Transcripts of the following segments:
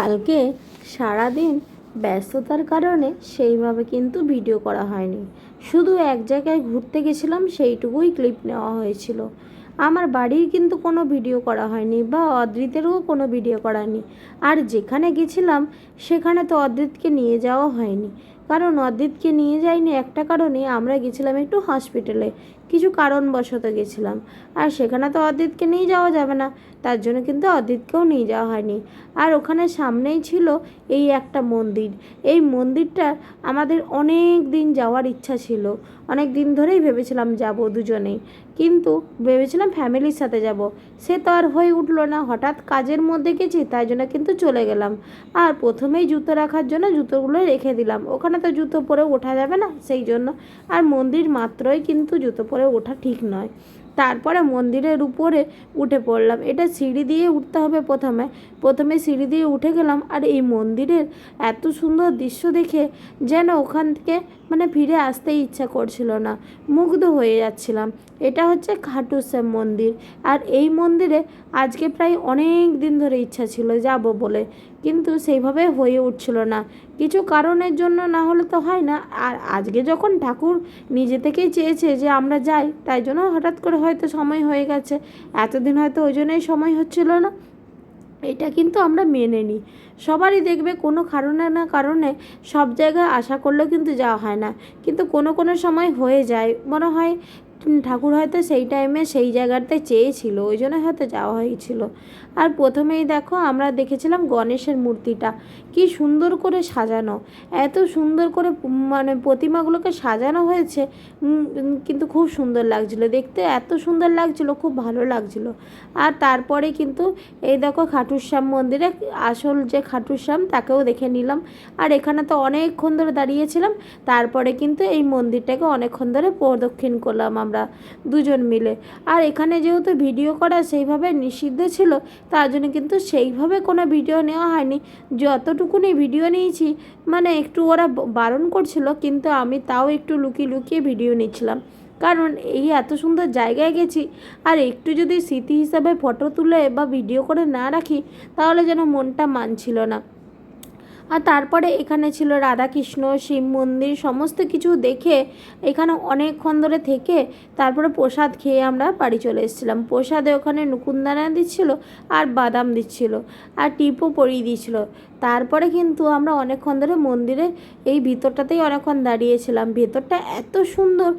কালকে সারাদিন ব্যস্ততার কারণে সেইভাবে কিন্তু ভিডিও করা হয়নি। শুধু এক জায়গায় ঘুরতে গেছিলাম, সেইটুকুই ক্লিপ নেওয়া হয়েছিল। আমার বাড়ির কিন্তু কোনো ভিডিও করা হয়নি বা অদ্রিতেরও কোনো ভিডিও করা নেই আর যেখানে গেছিলাম, সেখানে তো অদ্রিতকে নিয়ে যাওয়া হয়নি। কারণ অদ্রিতকে নিয়ে যাইনি একটা কারণে আমরা গেছিলাম একটু হসপিটালে কিছু কারণবশত গেছিলাম। আর সেখানে তো অদ্রিতকে নিয়ে যাওয়া যাবে না, তার জন্য কিন্তু অদ্রিতকেও নিয়ে যাওয়া হয়নি। আর ওখানে সামনেই ছিল এই একটা মন্দির। এই মন্দিরটা আমাদের অনেক দিন যাওয়ার ইচ্ছা ছিল। অনেক দিন ধরেই ভেবেছিলাম যাব দুজনেই। কিন্তু ভেবেছিলাম ফ্যামিলির সাথে যাব। সে তো আর হয়ে উঠল না। হঠাৎ কাজের মধ্যে গেছি, তাই জন্য কিন্তু চলে গেলাম। আর প্রথমেই জুতো রাখার জন্য জুতোগুলো রেখে দিলাম। ওখানে তো জুতো পরে ওঠা যাবে না, সেই জন্য। আর মন্দির মাত্রই কিন্তু জুতো পরে ওঠা ঠিক নয়। তারপরে মন্দিরের উপরে উঠে পড়লাম। এটা সিঁড়ি দিয়ে উঠতে হবে প্রথমে। প্রথমে সিঁড়ি দিয়ে উঠে গেলাম আর এই মন্দিরের এত সুন্দর দৃশ্য দেখে যেন ওখান থেকে মানে ফিরে আসতেই ইচ্ছা করছিল না। মুগ্ধ হয়ে যাচ্ছিলাম। এটা হচ্ছে খাটু শ্যাম মন্দির। আর এই মন্দিরে আজকে প্রায় অনেক দিন ধরে ইচ্ছা ছিল যাব বলে। কিন্তু সেইভাবে হয়ে উঠছিল না। কিছু কারণের জন্য না হলে তো হয় না। আর আজকে যখন ঠাকুর নিজে থেকেই চেয়েছে যে আমরা যাই, তাই জন্য হঠাৎ করে হয়তো সময় হয়ে গেছে। এতদিন হয়তো ওই জন্যই সময় হচ্ছিল না। এটা কিন্তু আমরা মেনে নিই। সবারই দেখবে কোনো কারণে না কারণে সব জায়গায় আশা করলেও কিন্তু যাওয়া হয় না। কিন্তু কোনো কোনো সময় হয়ে যায়। মনে হয় ঠাকুর হয়তো সেই টাইমে সেই জায়গাতে চেয়েছিল, ওই জন্য হয়তো যাওয়া হয়েছিল। আর প্রথমেই দেখো আমরা দেখেছিলাম গণেশের মূর্তিটা, কি সুন্দর করে সাজানো। এত সুন্দর করে মানে প্রতিমাগুলোকে সাজানো হয়েছে কিন্তু খুব সুন্দর লাগছিল। দেখতে এত সুন্দর লাগছিল, খুব ভালো লাগছিল। আর তারপরে কিন্তু এই দেখো খাটুশ্যাম মন্দিরে আসল যে খাটুশ্যাম, তাকেও দেখে নিলাম। আর এখানে তো অনেকক্ষণ ধরে দাঁড়িয়েছিলাম, তারপরে কিন্তু এই মন্দিরটাকে অনেকক্ষণ ধরে প্রদক্ষিণ করলাম আমরা দুজন মিলে। আর এখানে যেহেতু ভিডিও করা সেইভাবে নিষিদ্ধ ছিল, তার জন্য কিন্তু সেইভাবে কোনো ভিডিও নেওয়া হয়নি। যতটুকুনি ভিডিও নিয়েছি মানে একটু ওরা বারণ করছিল, কিন্তু আমি তাও একটু লুকিয়ে লুকিয়ে ভিডিও নিচ্ছিলাম। কারণ এই এত সুন্দর জায়গায় গেছি, আর একটু যদি স্মৃতি হিসাবে ফটো তুলে বা ভিডিও করে না রাখি, তাহলে যেন মনটা মানছিল না। আর তারপরে এখানে ছিল রাধাকৃষ্ণ, শিব মন্দির, সমস্ত কিছু দেখে এখানে অনেকক্ষণ ধরে থেকে তারপরে প্রসাদ খেয়ে আমরা বাড়ি চলে এসেছিলাম। প্রসাদে ওখানে নুকুন্দানা দিচ্ছিল আর বাদাম দিচ্ছিল আর টিপও পরিয়ে দিয়েছিল তারপরে কিন্তু আমরা অনেকক্ষণ ধরে মন্দিরে এই ভিতরটাতেই অনেকক্ষণ দাঁড়িয়েছিলাম। ভেতরটা এত সুন্দর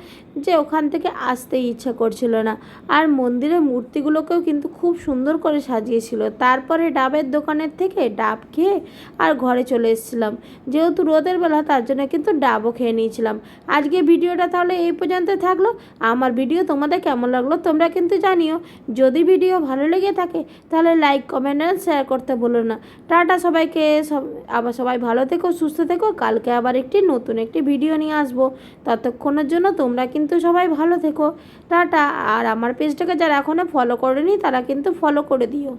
যে ওখান থেকে আসতে ইচ্ছা করছিল না। আর মন্দিরের মূর্তিগুলোকেও কিন্তু খুব সুন্দর করে সাজিয়েছিল। তারপরে ডাবের দোকানের থেকে ডাব খেয়ে আর ঘরে চলে এসেছিলাম। যেহেতু রোদের বেলা, তার জন্য কিন্তু ডাবও খেয়ে নিয়েছিলাম। আজকে ভিডিওটা তাহলে এই পর্যন্ত থাকল। আমার ভিডিও তোমাদের কেমন লাগল তোমরা কিন্তু জানিও। যদি ভিডিও ভালো লেগে থাকে, তাহলে লাইক কমেন্ট শেয়ার করতে বলো না। টাটা সবাইকে। সব, আবার সবাই ভালো থেকো, সুস্থ থেকো। কালকে আবার একটি নতুন একটি ভিডিও নিয়ে আসব। ততক্ষণের জন্য তোমরা কিন্তু সবাই ভালো থেকো। টাটা। আর আমার পেজটাকে যারা এখনও ফলো করেনি, তারা কিন্তু ফলো করে দিও।